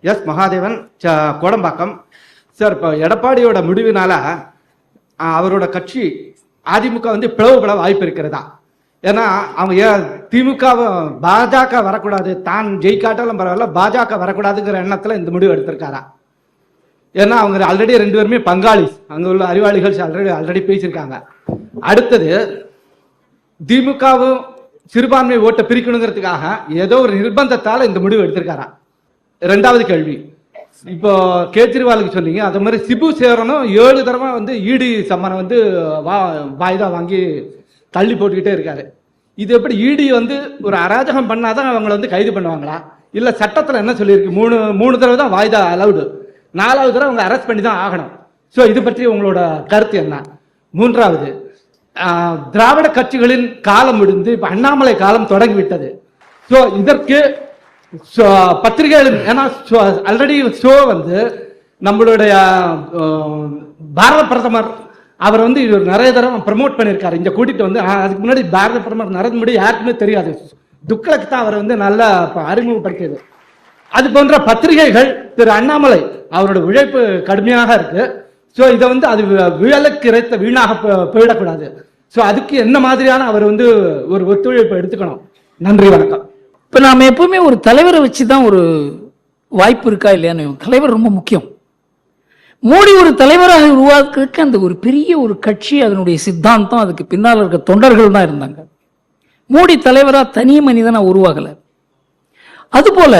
S Mahadevan ச- Kodambakkam. Sir இப்போ எடப்பாடியோட முடிவினால அவரோட கட்சி அதிமுக வந்து பிளவுபட வாய்ப்பு இருக்கிறதா? ஏன்னா அவங்க ஏன் திமுக பாஜக வரக்கூடாது. தான் ஜெயிக்காட்டாலும் பரவாயில்ல பாஜக வரக்கூடாதுங்கிற எண்ணத்தில் இந்த முடிவு எடுத்திருக்காரா? ஏன்னா அவங்க ஆல்ரெடி ரெண்டு பேருமே பங்காளி. அங்கே உள்ள அறிவாளிகள் ஆல்ரெடி ஆல்ரெடி பேசியிருக்காங்க. அடுத்தது திமுகவும் சிறுபான்மை ஓட்டை பிரிக்கணுங்கிறதுக்காக ஏதோ ஒரு நிர்பந்தத்தால் இந்த முடிவு எடுத்திருக்காரா? ரெண்டாவது கேள்வி. இப்போ கேஜ்ரிவாலுக்கு சொன்னீங்க அதே மாதிரி சிபு சேரனும் ஏழு தடவை வந்து இடி சம்மனை வந்து வா வாய்தா வாங்கி தள்ளி போட்டுக்கிட்டே இருக்காரு. இது எப்படி இடி வந்து ஒரு அராஜகம் பண்ணாதான் அவங்கள வந்து கைது பண்ணுவாங்களா? இல்ல சட்டத்துல என்ன சொல்லியிருக்கு? மூணு மூணு தடவை தான் வாய்தா அலவுடு நாலாவது தடவை அவங்க அரெஸ்ட் பண்ணி தான் ஆகணும். ஸோ இது பற்றி உங்களோட கருத்து என்ன? மூன்றாவது திராவிட கட்சிகளின் காலம் முடிந்து இப்போ அண்ணாமலை காலம் தொடங்கிவிட்டது. ஸோ இதற்கு பத்திரிகைகள் ஏன்னா ஆல்ரெடி ஷோ வந்து நம்மளுடைய பாரத பிரதமர் அவர் வந்து இது நிறைய தடவை ப்ரமோட் பண்ணியிருக்காரு. இங்கே கூட்டிட்டு வந்து அதுக்கு முன்னாடி பாரத பிரதமர் நரேந்திர மோடி யாருக்குமே தெரியாது. துக்ளக் தான் அவர் வந்து நல்லா அறிமுகப்படுத்தியது. அது போன்ற பத்திரிகைகள் திரு அண்ணாமலை அவரோட உழைப்பு கடுமையாக இருக்கு. ஸோ இதை வந்து அது வி- விழலுக்கு இறைத்த வீணாக போ- போயிடக்கூடாது. ஸோ அதுக்கு என்ன மாதிரியான அவர் வந்து ஒரு ஒத்துழைப்பு எடுத்துக்கணும்? நன்றி வணக்கம். இப்போ நாம் எப்பவுமே ஒரு தலைவரை வச்சு தான் ஒரு வாய்ப்பு இருக்கா இல்லையான்னு தலைவர் ரொம்ப முக்கியம். மோடி ஒரு தலைவராக உருவாக்குறதுக்கு அந்த ஒரு பெரிய ஒரு கட்சி அதனுடைய சித்தாந்தம் அதுக்கு பின்னால் இருக்க தொண்டர்கள் தான் இருந்தாங்க. மோடி தலைவராக தனி மனிதனாக உருவாகலை. அதுபோல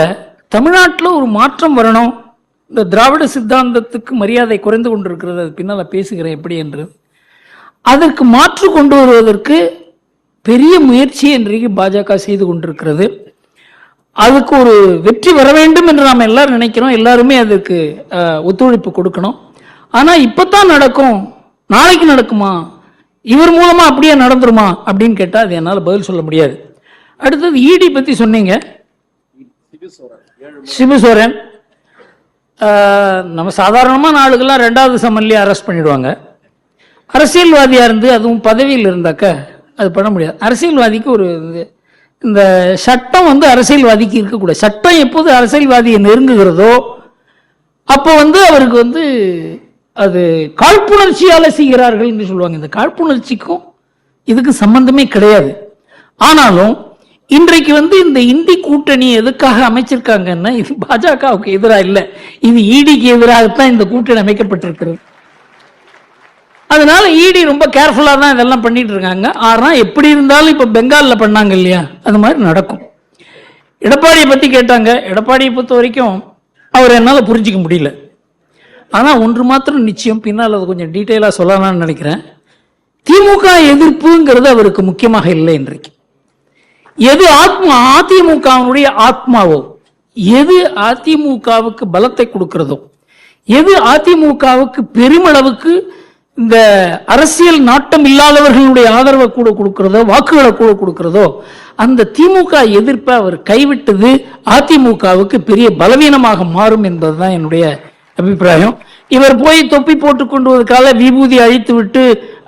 தமிழ்நாட்டில் ஒரு மாற்றம் வரணும். இந்த திராவிட சித்தாந்தத்துக்கு மரியாதை குறைந்து கொண்டிருக்கிறது அது பின்னால் பேசுகிறேன் எப்படி என்று. அதற்கு மாற்று கொண்டு வருவதற்கு பெரிய முயற்சி இன்றைக்கு பாஜக செய்து கொண்டிருக்கிறது. அதுக்கு ஒரு வெற்றி வர வேண்டும் என்று நாம் எல்லாரும் நினைக்கிறோம். எல்லாருமே அதுக்கு ஒத்துழைப்பு கொடுக்கணும். ஆனால் இப்போ தான் நடக்கும். நாளைக்கு நடக்குமா? இவர் மூலமாக அப்படியே நடந்துருமா? அப்படின்னு கேட்டால் அது என்னால் பதில் சொல்ல முடியாது. அடுத்தது இடி பற்றி சொன்னீங்க. சிபுசோரன். நம்ம சாதாரணமாக நாளுக்கெல்லாம் ரெண்டாவது சம்மன்லேயே அரெஸ்ட் பண்ணிடுவாங்க. அரசியல்வாதியாக இருந்து அதுவும் பதவியில் இருந்தாக்க அது பண்ண முடியாது. அரசியல்வாதிக்கு ஒரு இது- இந்த சட்டம் வந்து அரசியல்வாதிக்கு இருக்கக்கூடாது. சட்டம் எப்போது அரசியல்வாதியை நெருங்குகிறதோ அப்போ வந்து அவருக்கு வந்து அது காழ்ப்புணர்ச்சியால் செய்கிறார்கள் என்று சொல்லுவாங்க. இந்த காழ்ப்புணர்ச்சிக்கும் இதுக்கு சம்பந்தமே கிடையாது. ஆனாலும் இன்றைக்கு வந்து இந்த இந்தி கூட்டணி எதுக்காக அமைச்சிருக்காங்கன்னா இது பாஜகவுக்கு எதிராக இல்லை. இது ஈடிக்கு எதிராகத்தான் இந்த கூட்டணி அமைக்கப்பட்டிருக்கிறது. அதனால இடி ரொம்ப கேர்ஃபுல்லாக தான் இதெல்லாம் பண்ணிட்டு இருக்காங்க. ஆனால் எப்படி இருந்தாலும் இப்போ பெங்காலில் பண்ணாங்க இல்லையா? அது மாதிரி நடக்கும். எடப்பாடியை பற்றி கேட்டாங்க. எடப்பாடியை பொறுத்த வரைக்கும் அவர் என்னால் புரிஞ்சிக்க முடியல. ஆனால் ஒன்று மாத்திரம் நிச்சயம் பின்னால் அதை கொஞ்சம் டீட்டெயிலாக சொல்லலாம்னு நினைக்கிறேன். திமுக எதிர்ப்புங்கிறது அவருக்கு முக்கியமாக இல்லை இன்றைக்கு. எது ஆத்மா அதிமுகவினுடைய ஆத்மாவோ எது அதிமுகவுக்கு பலத்தை கொடுக்கிறதோ எது அதிமுகவுக்கு பெருமளவுக்கு இந்த அரசியல் நாட்டம் இல்லாதவர்களுடைய ஆதரவை கூட கொடுக்கிறதோ வாக்குகளை கூட கொடுக்கிறதோ அந்த திமுக எதிர்ப்பை அவர் கைவிட்டது அதிமுகவுக்கு பெரிய பலவீனமாக மாறும் என்பதுதான் என்னுடைய அபிப்பிராயம். இவர் போய் தொப்பி போட்டு கொண்டு வதற்கால விபூதி அழித்து விட்டு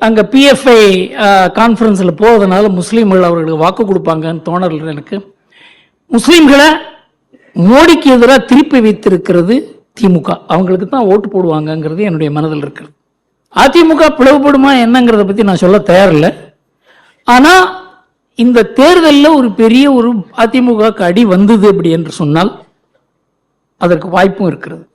அங்கே பிஎஃப்ஐ கான்ஃபரன்ஸில் போவதனால முஸ்லீம்கள் அவர்களுக்கு வாக்கு கொடுப்பாங்கன்னு தோணல எனக்கு. முஸ்லீம்களை மோடிக்கு எதிராக திருப்பி வைத்திருக்கிறது திமுக. அவங்களுக்கு தான் ஓட்டு போடுவாங்கங்கிறது என்னுடைய மனதில் இருக்கிறது. அதிமுக பிளவுபடுமா என்னங்கிறத பத்தி நான் சொல்ல தயாரில்லை. ஆனா இந்த தேர்தலில் ஒரு பெரிய ஒரு அதிமுக அடி வந்தது அப்படி என்று சொன்னால் அதற்கு வாய்ப்பும் இருக்கிறது.